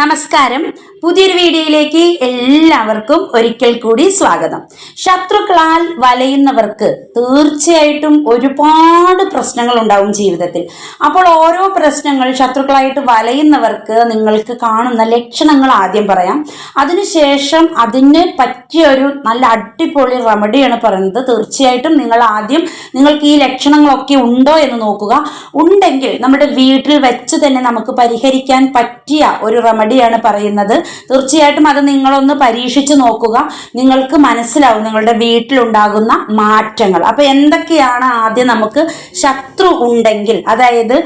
നമസ്കാരം. പുതിയൊരു വീഡിയോയിലേക്ക് എല്ലാവർക്കും ഒരിക്കൽ കൂടി സ്വാഗതം. ശത്രുക്കളാൽ വലയുന്നവർക്ക് തീർച്ചയായിട്ടും ഒരുപാട് പ്രശ്നങ്ങൾ ഉണ്ടാവും ജീവിതത്തിൽ. അപ്പോൾ ഓരോ പ്രശ്നങ്ങൾ ശത്രുക്കളായിട്ട് വലയുന്നവർക്ക് നിങ്ങൾക്ക് കാണുന്ന ലക്ഷണങ്ങൾ ആദ്യം പറയാം. അതിനുശേഷം അതിന് പറ്റിയ ഒരു നല്ല അടിപൊളി റെമഡിയാണ് പറയുന്നത്. തീർച്ചയായിട്ടും നിങ്ങൾ ആദ്യം നിങ്ങൾക്ക് ഈ ലക്ഷണങ്ങളൊക്കെ ഉണ്ടോ എന്ന് നോക്കുക. ഉണ്ടെങ്കിൽ നമ്മുടെ വീട്ടിൽ വെച്ച് തന്നെ നമുക്ക് പരിഹരിക്കാൻ പറ്റിയ ഒരു റെമഡിയാണ് പറയുന്നത്. തീർച്ചയായിട്ടും അത് നിങ്ങളൊന്ന് പരീക്ഷിച്ച് നോക്കുക. നിങ്ങൾക്ക് മനസ്സിലാവും നിങ്ങളുടെ വീട്ടിലുണ്ടാകുന്ന മാറ്റങ്ങൾ. അപ്പൊ എന്തൊക്കെയാണ് ആദ്യം നമുക്ക് ശത്രു ഉണ്ടെങ്കിൽ അതായത്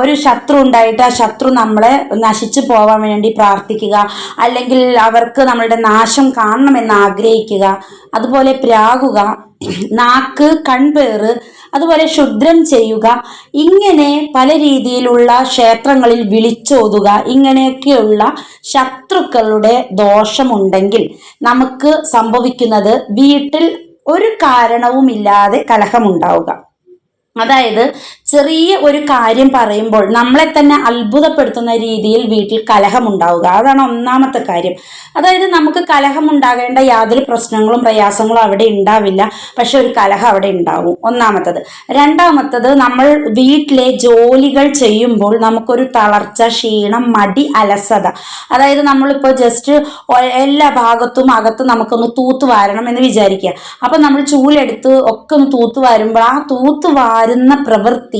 ഒരു ശത്രു ഉണ്ടായിട്ട് ആ ശത്രു നമ്മളെ നശിച്ചു പോവാൻ വേണ്ടി പ്രാർത്ഥിക്കുക അല്ലെങ്കിൽ അവർക്ക് നമ്മളുടെ നാശം കാണണമെന്ന് ആഗ്രഹിക്കുക അതുപോലെ പ്രാകുക നാക്ക് കൺപേറ് അതുപോലെ ക്ഷുദ്രം ചെയ്യുക ഇങ്ങനെ പല രീതിയിലുള്ള ക്ഷേത്രങ്ങളിൽ വിളിച്ചോതുക ഇങ്ങനെയൊക്കെയുള്ള ശത്രുക്കളുടെ ദോഷമുണ്ടെങ്കിൽ നമുക്ക് സംഭവിക്കുന്നത് വീട്ടിൽ ഒരു കാരണവുമില്ലാതെ കലഹമുണ്ടാവുക. അതായത് ചെറിയ ഒരു കാര്യം പറയുമ്പോൾ നമ്മളെ തന്നെ അത്ഭുതപ്പെടുത്തുന്ന രീതിയിൽ വീട്ടിൽ കലഹമുണ്ടാവുക. അതാണ് ഒന്നാമത്തെ കാര്യം. അതായത് നമുക്ക് കലഹമുണ്ടാകേണ്ട യാതൊരു പ്രശ്നങ്ങളും പ്രയാസങ്ങളും അവിടെ ഉണ്ടാവില്ല. പക്ഷെ ഒരു കലഹം അവിടെ ഉണ്ടാവും. ഒന്നാമത്തത്. രണ്ടാമത്തത് നമ്മൾ വീട്ടിലെ ജോലികൾ ചെയ്യുമ്പോൾ നമുക്കൊരു തളർച്ച ക്ഷീണം മടി അലസത. അതായത് നമ്മളിപ്പോൾ ജസ്റ്റ് എല്ലാ ഭാഗത്തും അകത്ത് നമുക്കൊന്ന് തൂത്ത് വാരണം എന്ന് വിചാരിക്കുക. അപ്പം നമ്മൾ ചൂലെടുത്ത് ഒക്കെ ഒന്ന് തൂത്ത് വാരുമ്പോൾ ആ തൂത്ത് വാരുന്ന പ്രവൃത്തി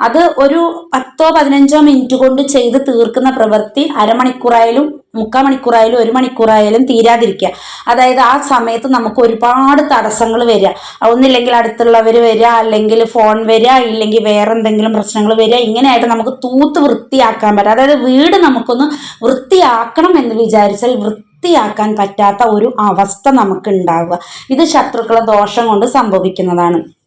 അത് ഒരു പത്തോ പതിനഞ്ചോ മിനിറ്റ് കൊണ്ട് ചെയ്ത് തീർക്കുന്ന പ്രവൃത്തി അരമണിക്കൂറായാലും മുക്കാൽ മണിക്കൂറായാലും ഒരു മണിക്കൂറായാലും തീരാതിരിക്കുക. അതായത് ആ സമയത്ത് നമുക്ക് ഒരുപാട് തടസ്സങ്ങൾ വരിക. ഒന്നില്ലെങ്കിൽ അടുത്തുള്ളവർ വരിക അല്ലെങ്കിൽ ഫോൺ വരിക ഇല്ലെങ്കിൽ വേറെ എന്തെങ്കിലും പ്രശ്നങ്ങൾ വരിക. ഇങ്ങനെയായിട്ട് നമുക്ക് തൂത്ത് വൃത്തിയാക്കാൻ പറ്റും. അതായത് വീട് നമുക്കൊന്ന് വൃത്തിയാക്കണം എന്ന് വിചാരിച്ചാൽ വൃത്തിയാക്കാൻ പറ്റാത്ത ഒരു അവസ്ഥ നമുക്ക് ഉണ്ടാവുക. ഇത് ശത്രുക്കളെ ദോഷം കൊണ്ട് സംഭവിക്കുന്നതാണ്.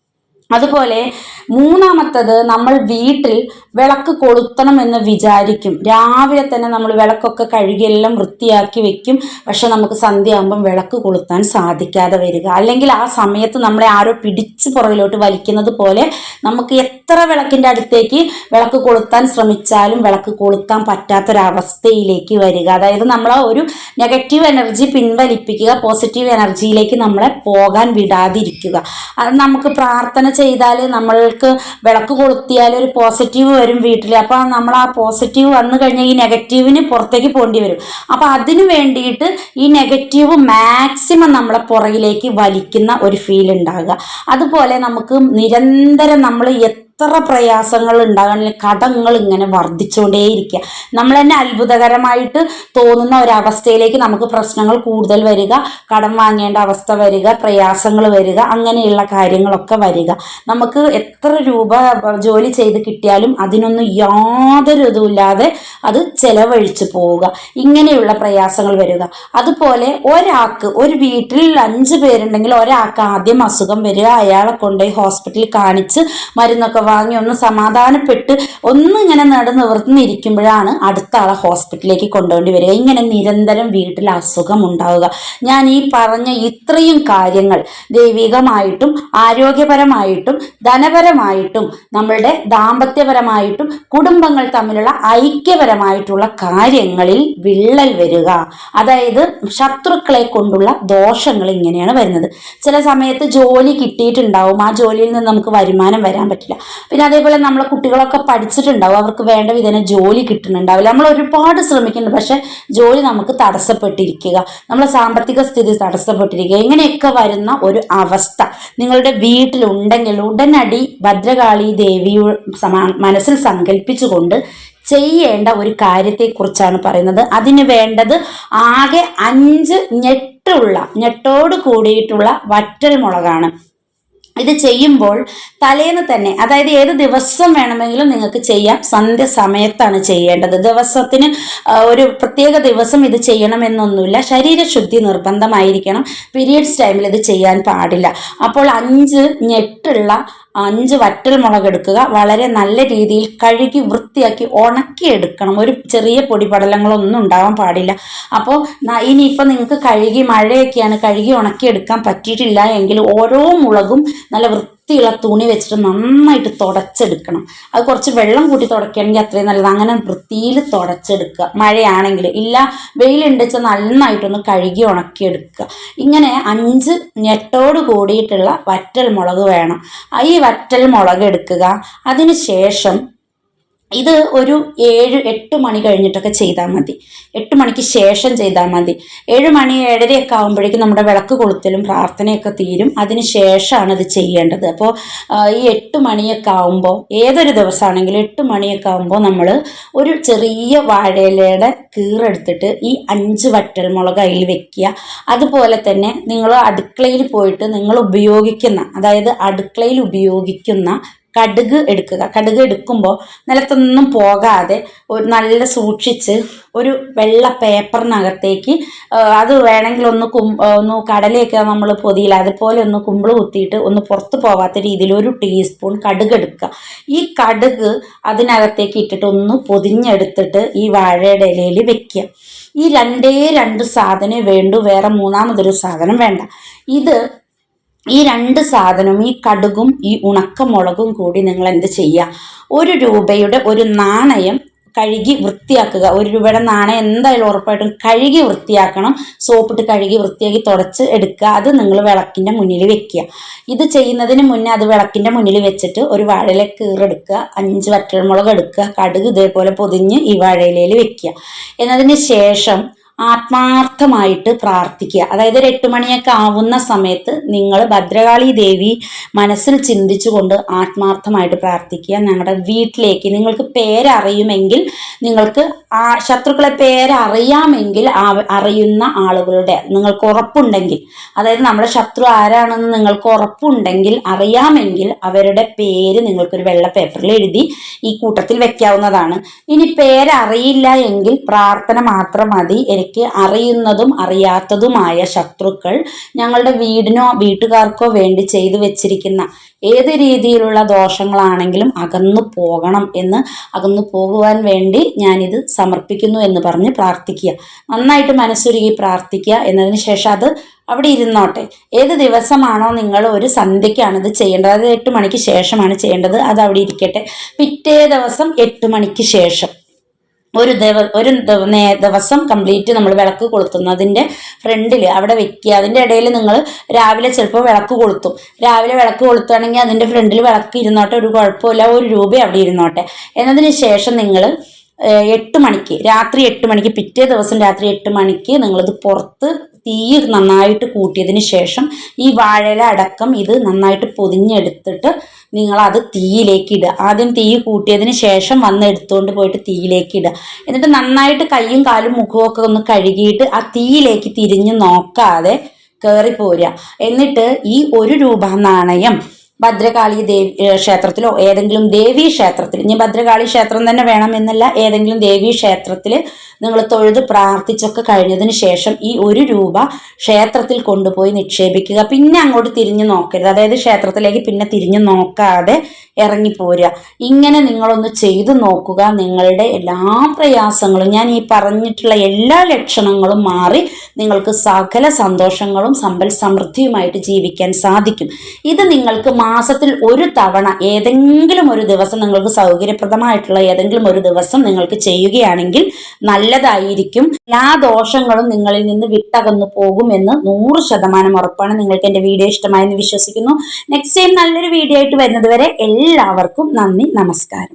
അതുപോലെ മൂന്നാമത്തത് നമ്മൾ വീട്ടിൽ വിളക്ക് കൊളുത്തണം എന്ന് വിചാരിക്കും. രാവിലെ തന്നെ നമ്മൾ വിളക്കൊക്കെ കഴുകിയെല്ലാം വൃത്തിയാക്കി വെക്കും. പക്ഷെ നമുക്ക് സന്ധ്യയാകുമ്പം വിളക്ക് കൊളുത്താൻ സാധിക്കാതെ വരിക. അല്ലെങ്കിൽ ആ സമയത്ത് നമ്മളെ ആരോ പിടിച്ച് പുറകിലോട്ട് വലിക്കുന്നത് പോലെ നമുക്ക് എത്ര വിളക്കിന്റെ അടുത്തേക്ക് വിളക്ക് കൊളുത്താൻ ശ്രമിച്ചാലും വിളക്ക് കൊളുത്താൻ പറ്റാത്തൊരവസ്ഥയിലേക്ക് വരിക. അതായത് നമ്മളെ ഒരു നെഗറ്റീവ് എനർജി പിൻവലിപ്പിക്കുക പോസിറ്റീവ് എനർജിയിലേക്ക് നമ്മളെ പോകാൻ വിടാതിരിക്കുക. അത് നമുക്ക് പ്രാർത്ഥന ചെയ്താൽ നമ്മൾക്ക് വിളക്ക് കൊളുത്തിയാൽ ഒരു പോസിറ്റീവ് വരും വീട്ടിൽ അപ്പോൾ നമ്മൾ ആ പോസിറ്റീവ് വന്നു കഴിഞ്ഞാൽ ഈ നെഗറ്റീവിന് പുറത്തേക്ക് പോകേണ്ടി വരും. അപ്പോൾ അതിന് വേണ്ടിയിട്ട് ഈ നെഗറ്റീവ് മാക്സിമം നമ്മളെ പുറകിലേക്ക് വലിക്കുന്ന ഒരു ഫീൽ ഉണ്ടാകുക. അതുപോലെ നമുക്ക് നിരന്തരം നമ്മൾ എത്ര പ്രയാസങ്ങൾ ഉണ്ടാകണമെങ്കിൽ കടങ്ങൾ ഇങ്ങനെ വർദ്ധിച്ചുകൊണ്ടേയിരിക്കുക. നമ്മൾ തന്നെ അത്ഭുതകരമായിട്ട് തോന്നുന്ന ഒരവസ്ഥയിലേക്ക് നമുക്ക് പ്രശ്നങ്ങൾ കൂടുതൽ വരിക കടം വാങ്ങേണ്ട അവസ്ഥ വരിക പ്രയാസങ്ങൾ വരിക അങ്ങനെയുള്ള കാര്യങ്ങളൊക്കെ വരിക. നമുക്ക് എത്ര രൂപ ജോലി ചെയ്ത് കിട്ടിയാലും അതിനൊന്നും യാതൊരു ഇതുമില്ലാതെ അത് ചെലവഴിച്ച് പോവുക. ഇങ്ങനെയുള്ള പ്രയാസങ്ങൾ വരിക. അതുപോലെ ഒരാൾക്ക് ഒരു വീട്ടിൽ അഞ്ച് പേരുണ്ടെങ്കിൽ ഒരാൾക്ക് ആദ്യം അസുഖം വരിക. അയാളെ കൊണ്ടുപോയി ഹോസ്പിറ്റലിൽ കാണിച്ച് മരുന്നൊക്കെ വാങ്ങി ഒന്ന് സമാധാനപ്പെട്ട് ഒന്ന് ഇങ്ങനെ നട നിവർന്നിരിക്കുമ്പോഴാണ് അടുത്ത ആളെ ഹോസ്പിറ്റലിലേക്ക് കൊണ്ടുപോകേണ്ടി വരിക. ഇങ്ങനെ നിരന്തരം വീട്ടിൽ അസുഖം ഉണ്ടാവുക. ഞാൻ ഈ പറഞ്ഞ ഇത്രയും കാര്യങ്ങൾ ദൈവികമായിട്ടും ആരോഗ്യപരമായിട്ടും ധനപരമായിട്ടും നമ്മളുടെ ദാമ്പത്യപരമായിട്ടും കുടുംബങ്ങൾ തമ്മിലുള്ള ഐക്യപരമായിട്ടുള്ള കാര്യങ്ങളിൽ വിള്ളൽ വരിക. അതായത് ശത്രുക്കളെ കൊണ്ടുള്ള ദോഷങ്ങൾ ഇങ്ങനെയാണ് വരുന്നത്. ചില സമയത്ത് ജോലി കിട്ടിയിട്ടുണ്ടാവും ആ ജോലിയിൽ നിന്ന് നമുക്ക് വരുമാനം വരാൻ പറ്റില്ല. പിന്നെ അതേപോലെ നമ്മളെ കുട്ടികളൊക്കെ പഠിച്ചിട്ടുണ്ടാവും അവർക്ക് വേണ്ട വിധേന ജോലി കിട്ടുന്നുണ്ടാവില്ല. നമ്മൾ ഒരുപാട് ശ്രമിക്കുന്നുണ്ട് പക്ഷെ ജോലി നമുക്ക് തടസ്സപ്പെട്ടിരിക്കുക. നമ്മളെ സാമ്പത്തിക സ്ഥിതി തടസ്സപ്പെട്ടിരിക്കുക. ഇങ്ങനെയൊക്കെ വരുന്ന ഒരു അവസ്ഥ. നിങ്ങളുടെ വീട്ടിലുണ്ടെങ്കിൽ ഉടനടി ഭദ്രകാളി ദേവി മനസ്സിൽ സങ്കല്പിച്ചുകൊണ്ട് ചെയ്യേണ്ട ഒരു കാര്യത്തെക്കുറിച്ചാണ് പറയുന്നത്. അതിന് വേണ്ടത് ആകെ അഞ്ച് ഞെട്ടുള്ള ഞെട്ടോട് കൂടിയിട്ടുള്ള വറ്റൽ മുളകാണ് ഇത് ചെയ്യുമ്പോൾ തലേന്ന് തന്നെ അതായത് ഏത് ദിവസം വേണമെങ്കിലും നിങ്ങൾക്ക് ചെയ്യാം. സന്ധ്യ സമയത്താണ് ചെയ്യേണ്ടത്. ദിവസത്തിന് ഒരു പ്രത്യേക ദിവസം ഇത് ചെയ്യണമെന്നൊന്നുമില്ല. ശരീരശുദ്ധി നിർബന്ധമായിരിക്കണം. പീരിയഡ്സ് ടൈമിൽ ഇത് ചെയ്യാൻ പാടില്ല. അപ്പോൾ അഞ്ച് ഞെട്ടുള്ള അഞ്ച് വറ്റൽ മുളക് എടുക്കുക. വളരെ നല്ല രീതിയിൽ കഴുകി വൃത്തിയാക്കി ഉണക്കി എടുക്കണം. ഒരു ചെറിയ പൊടിപടലങ്ങളൊന്നും ഉണ്ടാവാൻ പാടില്ല. അപ്പോൾ ഇനിയിപ്പോൾ നിങ്ങൾക്ക് കഴുകി മഴയൊക്കെയാണ് കഴുകി ഉണക്കിയെടുക്കാൻ പറ്റിയിട്ടില്ല എങ്കിൽ ഓരോ മുളകും നല്ല വൃത്തി വൃത്തിയുള്ള തുണി വെച്ചിട്ട് നന്നായിട്ട് തുടച്ചെടുക്കണം. അത് കുറച്ച് വെള്ളം കൂട്ടി തുടക്കുകയാണെങ്കിൽ അത്രയും നല്ലത്. അങ്ങനെ വൃത്തിയിൽ തുടച്ചെടുക്കുക. മഴയാണെങ്കിൽ ഇല്ല വെയിലുണ്ട് വെച്ചാൽ നന്നായിട്ടൊന്ന് കഴുകി ഉണക്കിയെടുക്കുക. ഇങ്ങനെ അഞ്ച് ഞെട്ടോട് കൂടിയിട്ടുള്ള വറ്റൽ മുളക് വേണം ഈ വറ്റൽ മുളക് എടുക്കുക. അതിന് ശേഷം ഇത് ഒരു ഏഴ് എട്ട് മണി കഴിഞ്ഞിട്ടൊക്കെ ചെയ്താൽ മതി. എട്ട് മണിക്ക് ശേഷം ചെയ്താൽ മതി. ഏഴ് മണി ഏഴരയൊക്കെ ആകുമ്പോഴേക്കും നമ്മുടെ വിളക്ക് കൊളുത്തലും പ്രാർത്ഥനയൊക്കെ തീരും. അതിന് ശേഷമാണ് ഇത് ചെയ്യേണ്ടത്. അപ്പോൾ ഈ എട്ട് മണിയൊക്കെ ആകുമ്പോൾ ഏതൊരു ദിവസമാണെങ്കിലും എട്ട് മണിയൊക്കെ ആകുമ്പോൾ നമ്മൾ ഒരു ചെറിയ വാഴയിലയുടെ കീറെടുത്തിട്ട് ഈ അഞ്ച് വറ്റൽമുളക് അതിൽ വെക്കുക. അതുപോലെ തന്നെ നിങ്ങൾ അടുക്കളയിൽ പോയിട്ട് നിങ്ങൾ ഉപയോഗിക്കുന്ന അതായത് അടുക്കളയിൽ ഉപയോഗിക്കുന്ന കടുക് എടുക്കുക. കടുക് എടുക്കുമ്പോൾ നിലത്തൊന്നും പോകാതെ ഒരു നല്ല സൂക്ഷിച്ച് ഒരു വെള്ള പേപ്പറിനകത്തേക്ക് അത് വേണമെങ്കിൽ ഒന്ന് കും ഒന്ന് കടലയൊക്കെ നമ്മൾ പൊതിയില്ല അതുപോലെ ഒന്ന് കുമ്പിൾ കുത്തിയിട്ട് ഒന്ന് പുറത്ത് പോവാത്ത രീതിയിൽ ഒരു ടീസ്പൂൺ കടുക് എടുക്കുക. ഈ കടുക് അതിനകത്തേക്ക് ഇട്ടിട്ട് ഒന്ന് പൊതിഞ്ഞെടുത്തിട്ട് ഈ വാഴയുടെ ഇലയിൽ വെക്കുക. ഈ രണ്ടേ രണ്ട് സാധനം വേണ്ടു വേറെ മൂന്നാമതൊരു സാധനം വേണ്ട. ഇത് ഈ രണ്ട് സാധനവും ഈ കടുകും ഈ ഉണക്കമുളകും കൂടി നിങ്ങൾ എന്ത് ചെയ്യുക? ഒരു രൂപയുടെ ഒരു നാണയം കഴുകി വൃത്തിയാക്കുക. ഒരു രൂപയുടെ നാണയം എന്തായാലും ഉറപ്പായിട്ടും കഴുകി വൃത്തിയാക്കണം. സോപ്പിട്ട് കഴുകി വൃത്തിയാക്കി തുടച്ച് എടുക്കുക. അത് നിങ്ങൾ വിളക്കിന്റെ മുന്നിൽ വെക്കുക. ഇത് ചെയ്യുന്നതിന് മുന്നേ അത് വിളക്കിന്റെ മുന്നിൽ വെച്ചിട്ട് ഒരു വാഴയില കീറെടുക്കുക. അഞ്ച് വറ്റൽമുളക് എടുക്കുക. കടുക് ഇതേപോലെ പൊതിഞ്ഞ് ഈ വാഴയിലയിൽ വെക്കുക. എന്നതിന് ശേഷം ആത്മാർത്ഥമായിട്ട് പ്രാർത്ഥിക്കുക. അതായത് ഒരു എട്ട് മണിയൊക്കെ ആവുന്ന സമയത്ത് നിങ്ങൾ ഭദ്രകാളി ദേവി മനസ്സിൽ ചിന്തിച്ചുകൊണ്ട് ആത്മാർത്ഥമായിട്ട് പ്രാർത്ഥിക്കുക. ഞങ്ങളുടെ വീട്ടിലേക്ക് നിങ്ങൾക്ക് പേരറിയുമെങ്കിൽ നിങ്ങൾക്ക് ആ ശത്രുക്കളെ പേരറിയാമെങ്കിൽ അറിയുന്ന ആളുകളുടെ നിങ്ങൾക്ക് ഉറപ്പുണ്ടെങ്കിൽ അതായത് നമ്മുടെ ശത്രു ആരാണെന്ന് നിങ്ങൾക്ക് ഉറപ്പുണ്ടെങ്കിൽ അറിയാമെങ്കിൽ അവരുടെ പേര് നിങ്ങൾക്കൊരു വെള്ള പേപ്പറിൽ എഴുതി ഈ കൂട്ടത്തിൽ വെക്കാവുന്നതാണ്. ഇനി പേരറിയില്ല എങ്കിൽ പ്രാർത്ഥന മാത്രം മതി. എനിക്ക് അറിയുന്നതും അറിയാത്തതുമായ ശത്രുക്കൾ ഞങ്ങളുടെ വീടിനോ വീട്ടുകാർക്കോ വേണ്ടി ചെയ്തു വെച്ചിരിക്കുന്ന ഏത് രീതിയിലുള്ള ദോഷങ്ങളാണെങ്കിലും അകന്നു പോകണം എന്ന് അകന്നു പോകുവാൻ വേണ്ടി ഞാനിത് സമർപ്പിക്കുന്നു എന്ന് പറഞ്ഞ് പ്രാർത്ഥിക്കുക. നന്നായിട്ട് മനസ്സുരുകി പ്രാർത്ഥിക്കുക എന്നതിന് ശേഷം അത് അവിടെ ഇരുന്നോട്ടെ. ഏത് ദിവസമാണോ നിങ്ങൾ ഒരു സന്ധ്യയ്ക്കാണ് ഇത് ചെയ്യേണ്ടത്? അത് എട്ട് മണിക്ക് ശേഷമാണ് ചെയ്യേണ്ടത്. അത് അവിടെ ഇരിക്കട്ടെ. പിറ്റേ ദിവസം എട്ട് മണിക്ക് ശേഷം. ഒരു ദിവ ഒരു ദിവസം കംപ്ലീറ്റ് നമ്മൾ വിളക്ക് കൊളുത്തുന്നതിന്റെ ഫ്രണ്ടിൽ അവിടെ വെക്കുക. അതിന്റെ ഇടയിൽ നിങ്ങൾ രാവിലെ ചിലപ്പോൾ വിളക്ക് കൊളുത്തും. രാവിലെ വിളക്ക് കൊളുത്തുകയാണെങ്കിൽ അതിന്റെ ഫ്രണ്ടിൽ വിളക്ക് ഇരുന്നോട്ടെ ഒരു കുഴപ്പമില്ല ഒരു രൂപ അവിടെ ഇരുന്നോട്ടെ. എന്നതിന് ശേഷം നിങ്ങൾ എട്ട് മണിക്ക്. രാത്രി എട്ട് മണിക്ക് പിറ്റേ ദിവസം രാത്രി എട്ട് മണിക്ക് നിങ്ങളിത് പുറത്ത് തീ നന്നായിട്ട് കൂട്ടിയതിന് ശേഷം ഈ വാഴയില അടക്കം ഇത് നന്നായിട്ട് പൊതിഞ്ഞെടുത്തിട്ട് നിങ്ങൾ അത് തീയിലേക്ക് ഇടുക. ആദ്യം തീ കൂട്ടിയതിന് ശേഷം വന്ന് എടുത്തുകൊണ്ട് പോയിട്ട് തീയിലേക്ക് ഇടുക. എന്നിട്ട് നന്നായിട്ട് കൈയും കാലും മുഖവും ഒക്കെ ഒന്ന് കഴുകിയിട്ട് ആ തീയിലേക്ക് തിരിഞ്ഞ് നോക്കാതെ കയറി പോരുക. എന്നിട്ട് ഈ ഒരു രൂപ നാണയം ഭദ്രകാളി ദേവി ക്ഷേത്രത്തിലോ ഏതെങ്കിലും ദേവി ക്ഷേത്രത്തിൽ ഇനി ഭദ്രകാളി ക്ഷേത്രം തന്നെ വേണമെന്നല്ല ഏതെങ്കിലും ദേവി ക്ഷേത്രത്തിൽ നിങ്ങൾ തൊഴുത് പ്രാർത്ഥിച്ചൊക്കെ കഴിഞ്ഞതിന് ശേഷം ഈ ഒരു രൂപ ക്ഷേത്രത്തിൽ കൊണ്ടുപോയി നിക്ഷേപിക്കുക. പിന്നെ അങ്ങോട്ട് തിരിഞ്ഞു നോക്കരുത്. അതായത് ക്ഷേത്രത്തിലേക്ക് പിന്നെ തിരിഞ്ഞു നോക്കാതെ ഇറങ്ങിപ്പോരുക. ഇങ്ങനെ നിങ്ങളൊന്ന് ചെയ്തു നോക്കുക. നിങ്ങളുടെ എല്ലാ പ്രയാസങ്ങളും ഞാൻ ഈ പറഞ്ഞിട്ടുള്ള എല്ലാ ലക്ഷണങ്ങളും മാറി നിങ്ങൾക്ക് സകല സന്തോഷങ്ങളും സമ്പൽ സമൃദ്ധിയുമായിട്ട് ജീവിക്കാൻ സാധിക്കും. ഇത് നിങ്ങൾക്ക് മാസത്തിൽ ഒരു തവണ ഏതെങ്കിലും ഒരു ദിവസം നിങ്ങൾക്ക് സൗകര്യപ്രദമായിട്ടുള്ള ഏതെങ്കിലും ഒരു ദിവസം നിങ്ങൾക്ക് ചെയ്യുകയാണെങ്കിൽ നല്ലതായിരിക്കും. എല്ലാ ദോഷങ്ങളും നിങ്ങളിൽ നിന്ന് വിട്ടകന്നു പോകുമെന്ന് നൂറ് ശതമാനം ഉറപ്പാണ് നിങ്ങൾക്ക് എന്റെ വീഡിയോ ഇഷ്ടമായെന്ന് വിശ്വസിക്കുന്നു. നെക്സ്റ്റ് ടൈം നല്ലൊരു വീഡിയോ ആയിട്ട് വരുന്നത് വരെ എല്ലാവർക്കും നന്ദി നമസ്കാരം.